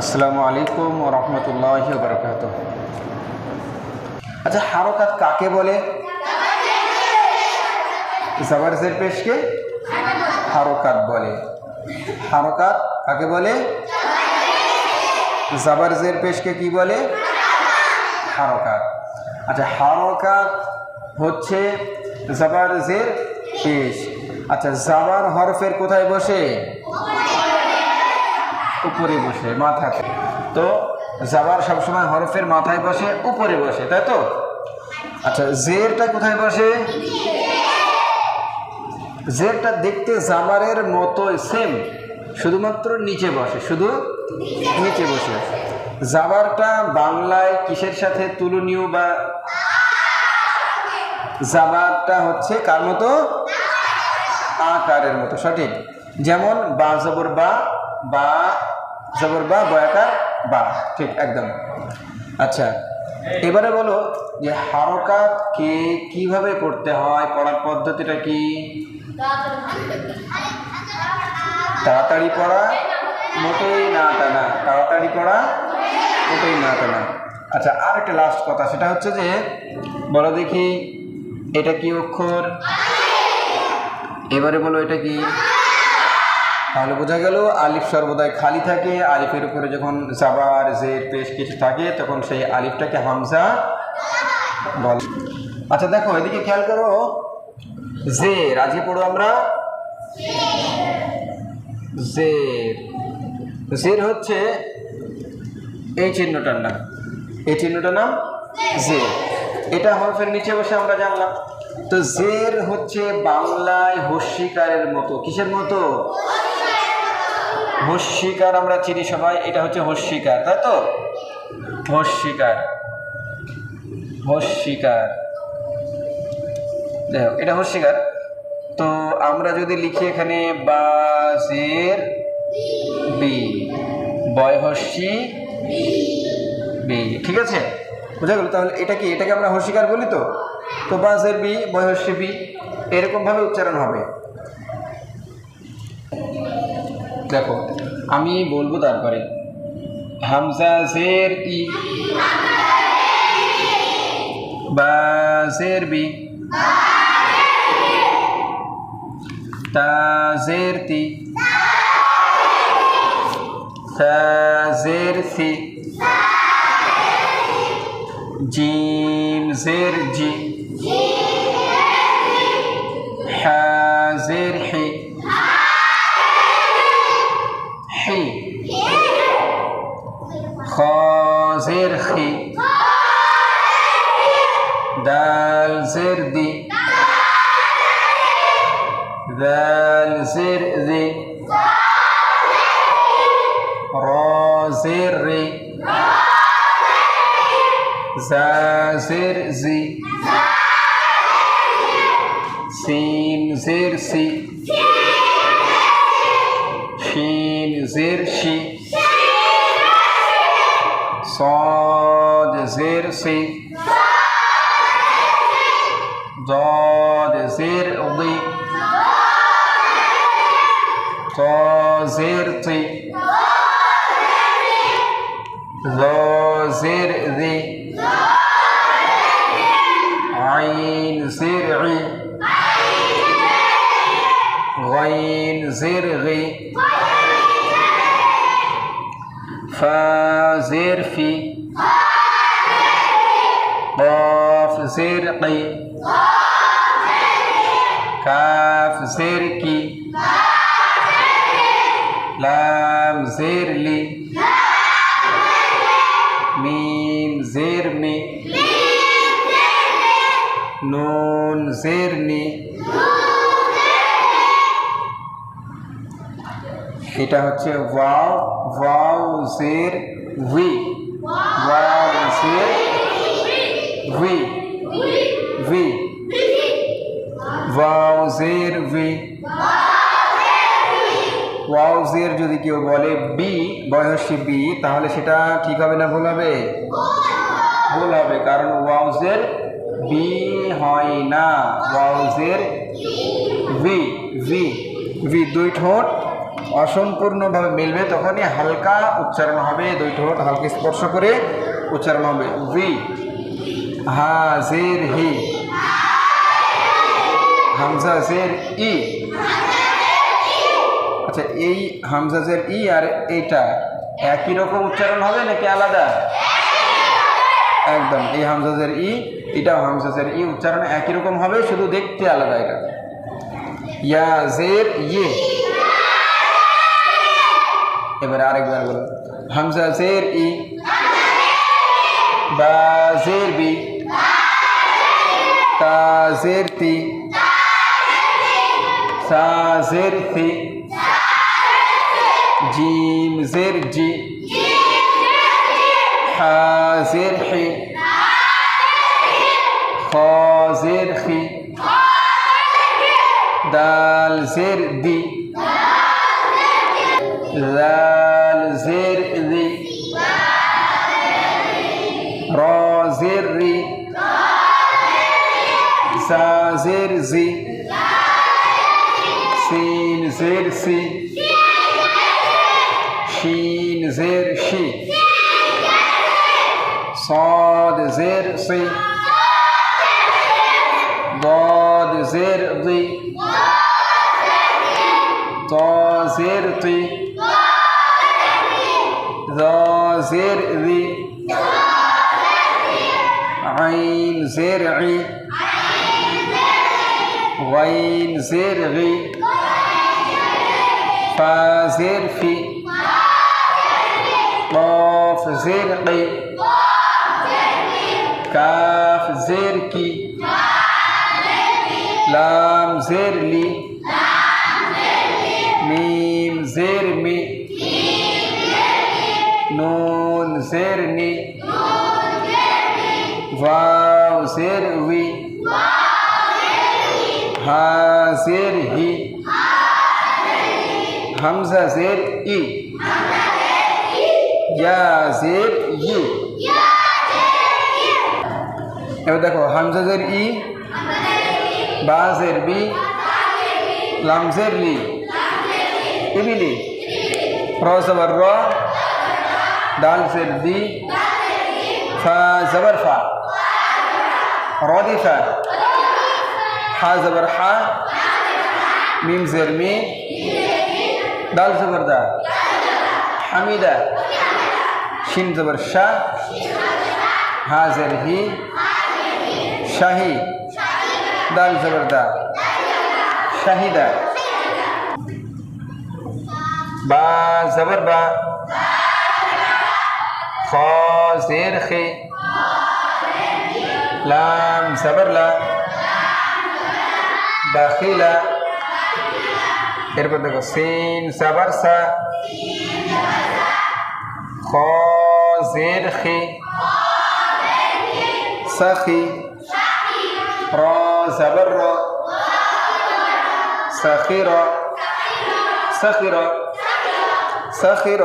আসসালামু আলাইকুম রহমতুল্লাহ বরকাত আচ্ছা হারকাত কাকে বলে? জাবারজের পেশকে হারকাত বলে। হারকাত কাকে বলে? জাবারজের পেশকে কি বলে? হারকাত। আচ্ছা হারকাত হচ্ছে জাবারজের পেশ। আচ্ছা জাবার হরফের কোথায় বসে? উপরে বসে, মাথাতে। তো জাবার সবসময় হরফের মাথায় বসে, উপরে বসে, তাই তো? আচ্ছা জেরটা কোথায় বসে? জেরটা দেখতে জাবারের মতো সেম শুধুমাত্র নিচে বসে, শুধু নিচে বসে। জাবারটা বাংলায় কিসের সাথে তুলনীয় বা জাবারটা হচ্ছে কার মতো? আকারের মতো, সঠিক। যেমন বা জবর বা বা, জবর বা, বয়াকার বা, ঠিক, একদম। আচ্ছা এবারে বলো যে হারকাত কে কীভাবে পড়তে হয়, পড়ার পদ্ধতিটা কি? তাড়াতাড়ি পড়া মোটেই না টানা, তাড়াতাড়ি পড়া মোটেই না টানা। আচ্ছা আর একটা লাস্ট কথা, সেটা হচ্ছে যে, বলো দেখি, এটা কি অক্ষর? এবারে বলো এটা কি? তাহলে বোঝা গেল আলিফ সর্বদাই খালি থাকে। আলিফের উপরে যখন জাবার জের পেশ কিছু থাকে, তখন সেই আলিফটাকে হামজা বল। আচ্ছা দেখো, এদিকে খেয়াল করো। জের আজকে পড়ো আমরা? জের জের হচ্ছে এই চিহ্নটার নাম। এই চিহ্নটার নাম জের এটা হরফের নিচে বসে আমরা জানলাম। তো জের হচ্ছে বাংলায় হস্যিকারের মতো। কিসের মতো? হস্যিকার আমরা চিনি সবাই, এটা হচ্ছে হস্যিকার, তাই তো? হস্যিকার হস্যিকার। দেখো এটা হস্যিকার। তো আমরা যদি লিখি এখানে বাসের বি বয়হস্যি বি, ঠিক আছে? বুঝা গেল? তাহলে এটা কি? এটাকে আমরা হস্যিকার বলি তো? তো বাজের বি বয়হস্যি বি, এরকমভাবে উচ্চারণ হবে। দেখো, আমি বলব তারপরে, হামজা জের ই। বা জের বি। তা জের তি। তা জের সি। জিম জের জি। ذال زر ذي را زر ري زا زر زي سين زر سي شين زر شي صاد زر سي ضاد فا زرفي قاف زرقي كاف زركي لام زرلي ميم زرمي نون زرني এটা হচ্ছে ওয়াও ওয়াও জের উই ওয়াও জের উই উই ওয়াও জের উই ওয়াও যদি কেউ বলে বি বয়সী বি তাহলে সেটা ঠিক হবে না, ভুল হবে? ভুল হবে, কারণ ওয়াও জের বি হয় না। ওয়াও জের ভি ভি ভি দুই ঠোঁট। অসম্পূর্ণভাবে মিলবে, তখনই হালকা উচ্চারণ হবে দুই ঠোঁট হালকা স্পর্শ করে উচ্চারণ হবে। ভি হাজির হি। হামজা জের ই। আচ্ছা এই হামজা জের ই আর এইটা একই রকম উচ্চারণ হবে নাকি আলাদা? একদম, এই হামজাজের ই এটাও হামজাজের ই উচ্চারণ একই রকম হবে, শুধু দেখতে আলাদা এটা। ইয়া জের ইয়ে এবারে আরেকবার বলো। হামজা, জের ই। বা, জের বি। তা, জের তি। সা, জের সি জিম, জের জি। হা, জের হি। খ, জের খি। দাল, জের দি। লা ri. Sa zeri zi. Sin zeri si. Shin zeri shi. Zeri si. Zeri di. Do zeri ti. Do zeri di. زرع غين زرع فازرف قاف زرق كاف زرك لام زرلي. ميم زرمي. نون زرني. واو নুন জের নি ওয়াও জের উই হা জের হি হামজা জের ই ইয়া জের ইউ এবার দেখো হামজাজের ই বাজের বি লামজের লি ইবিলি র জবর র দাল জের দি ফা জবর ردیف ح زبر ح میم زیر می. دال زبر دا. حمیده. شین زبر شا. ها زیر هی شاهی دال زبر دا. شاهیده با زبر با. خا زیر خی. লাম জবর লা দাখিলা এরপর দেখো, সিন জবর সা খ জের খে সাখি, র জবর র, সাখির সাখির সাখির।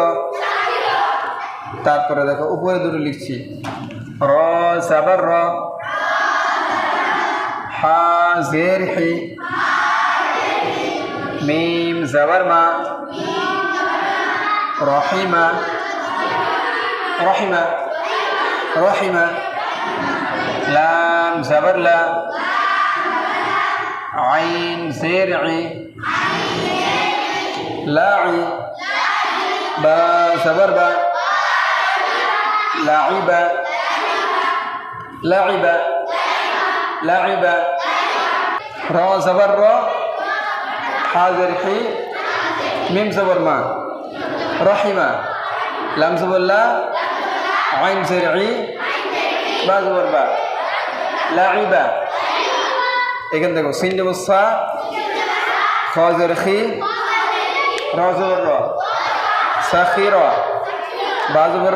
তারপরে দেখো, উপরে দুটো লিখছি, র জবর র زيرحي ميم زورما رحم رحم رحم لام زبرلا عين زيرعي لاعي. با زبربا لاعبا لاعبا لاعبا لاعبا র জবর র হাজর হি মিম জবর মা রহিমা লাম জবল্লা আইন জের ই বা জবর বা লাইবা এখান দেখো সিন জবর সা খ জর খি র জবর র সাখির বা জবর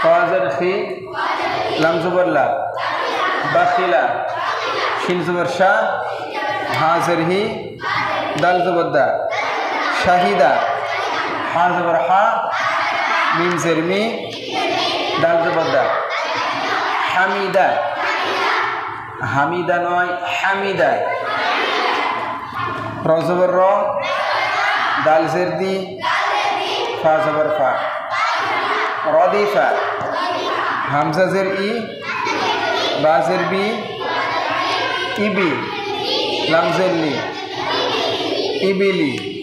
খ জর খি লাম লা বাখিলা। শিন জবর শাহ হি শাহিদা হা জবর হা মিম মি, দাল হামিদা হামিদা নয়, হামিদা। রজবর র, দাল জের দি, ফা ফা। রদিফা হামজা জের ই, বা জের বি ইবি লামজেল্লি ইবিলি।